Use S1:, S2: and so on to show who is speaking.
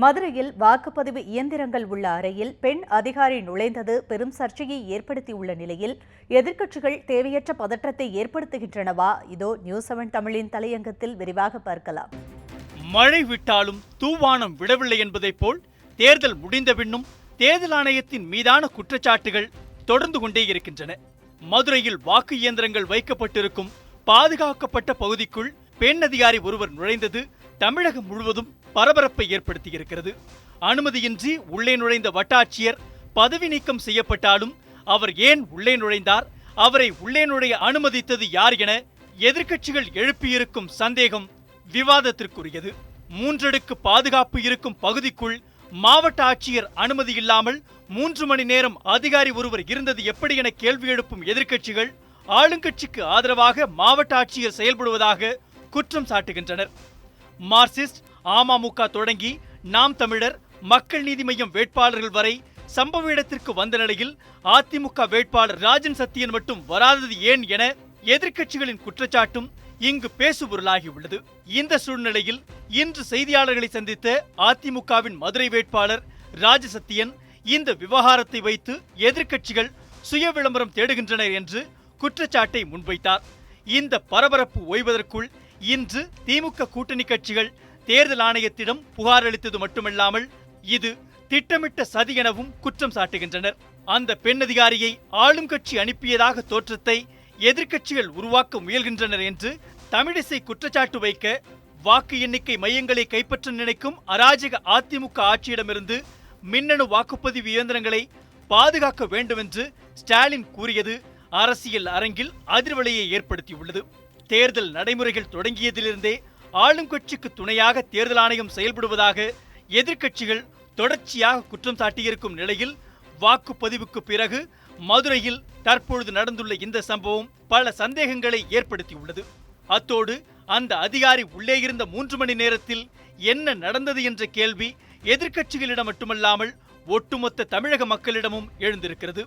S1: மதுரையில் வாக்குப்பதிவு இயந்திரங்கள் உள்ள அறையில் பெண் அதிகாரி நுழைந்தது பெரும் சர்ச்சையை ஏற்படுத்தியுள்ள நிலையில் எதிர்க்கட்சிகள் தேவையற்ற பதற்றத்தை ஏற்படுத்துகின்றனவா? இதோ நியூஸ் செவன் தமிழின் தலையங்கத்தில் விரிவாக பார்க்கலாம்.
S2: மழை விட்டாலும் தூவானம் விடவில்லை என்பதைப் போல் தேர்தல் முடிந்த பின்னும் தேர்தல் ஆணையத்தின் மீதான குற்றச்சாட்டுகள் தொடர்ந்து கொண்டே இருக்கின்றன. மதுரையில் வாக்கு இயந்திரங்கள் வைக்கப்பட்டிருக்கும் பாதுகாக்கப்பட்ட பகுதிக்குள் பெண் அதிகாரி ஒருவர் நுழைந்தது தமிழகம் முழுவதும் பரபரப்பை ஏற்படுத்தியிருக்கிறது. அனுமதியின்றி உள்ளே நுழைந்த வட்டாட்சியர் பதவி நீக்கம் செய்யப்பட்டாலும் அவர் ஏன் உள்ளே நுழைந்தார்? அவரை உள்ளே நுழைய அனுமதித்தது யார் என எதிர்க்கட்சிகள் எழுப்பியிருக்கும் சந்தேகம் விவாதத்திற்குரியது. மூன்றடுக்கு பாதுகாப்பு இருக்கும் பகுதிக்குள் மாவட்ட ஆட்சியர் அனுமதி இல்லாமல் மூன்று மணி நேரம் அதிகாரி ஒருவர் இருந்தது எப்படி என கேள்வி எழுப்பும் எதிர்க்கட்சிகள் ஆளுங்கட்சிக்கு ஆதரவாக மாவட்ட ஆட்சியர் செயல்படுவதாக குற்றம் சாட்டுகின்றனர். மார்க்சிஸ்ட் அமமுக தொடங்கி நாம் தமிழர் மக்கள் நீதி மய்யம் வேட்பாளர்கள் வரை சம்பவ இடத்திற்கு வந்த நிலையில் அதிமுக வேட்பாளர் ராஜன் சத்தியன் மட்டும் வராதது ஏன் என எதிர்க்கட்சிகளின் குற்றச்சாட்டும் இங்கு பேசுபொருளாகியுள்ளது இந்த சூழ்நிலையில் இன்று செய்தியாளர்களை சந்தித்த அதிமுகவின் மதுரை வேட்பாளர் ராஜசத்தியன் இந்த விவகாரத்தை வைத்து எதிர்க்கட்சிகள் சுய விளம்பரம் தேடுகின்றனர் என்று குற்றச்சாட்டை முன்வைத்தார். இந்த பரபரப்பு ஓய்வதற்குள் இன்று திமுக கூட்டணி கட்சிகள் தேர்தல் ஆணையத்திடம் புகார் அளித்தது மட்டுமல்லாமல் இது திட்டமிட்ட சதி எனவும் குற்றம் சாட்டுகின்றனர். அந்த பெண் அதிகாரியை ஆளும் கட்சி அனுப்பியதாக தோற்றத்தை எதிர்க்கட்சிகள் உருவாக்க முயல்கின்றனர் என்று தமிழிசை குற்றச்சாட்டு வைக்க வாக்கு எண்ணிக்கை மையங்களை கைப்பற்ற நினைக்கும் அராஜக அதிமுக ஆட்சியிடமிருந்து மின்னணு வாக்குப்பதிவு இயந்திரங்களை பாதுகாக்க வேண்டும் என்று ஸ்டாலின் கூறியது அரசியல் அரங்கில் அதிர்வலையை ஏற்படுத்தியுள்ளது. தேர்தல் நடைமுறைகள் தொடங்கியதிலிருந்தே ஆளும் கட்சிக்கு துணையாக தேர்தல் ஆணையம் செயல்படுவதாக எதிர்க்கட்சிகள் தொடர்ச்சியாக குற்றம் சாட்டியிருக்கும் நிலையில் வாக்குப்பதிவுக்கு பிறகு மதுரையில் தற்பொழுது நடந்துள்ள இந்த சம்பவம் பல சந்தேகங்களை ஏற்படுத்தியுள்ளது. அத்தோடு அந்த அதிகாரி உள்ளே இருந்த மூன்று மணி நேரத்தில் என்ன நடந்தது என்ற கேள்வி எதிர்க்கட்சிகளிடம் மட்டுமல்லாமல் ஒட்டுமொத்த தமிழக மக்களிடமும் எழுந்திருக்கிறது.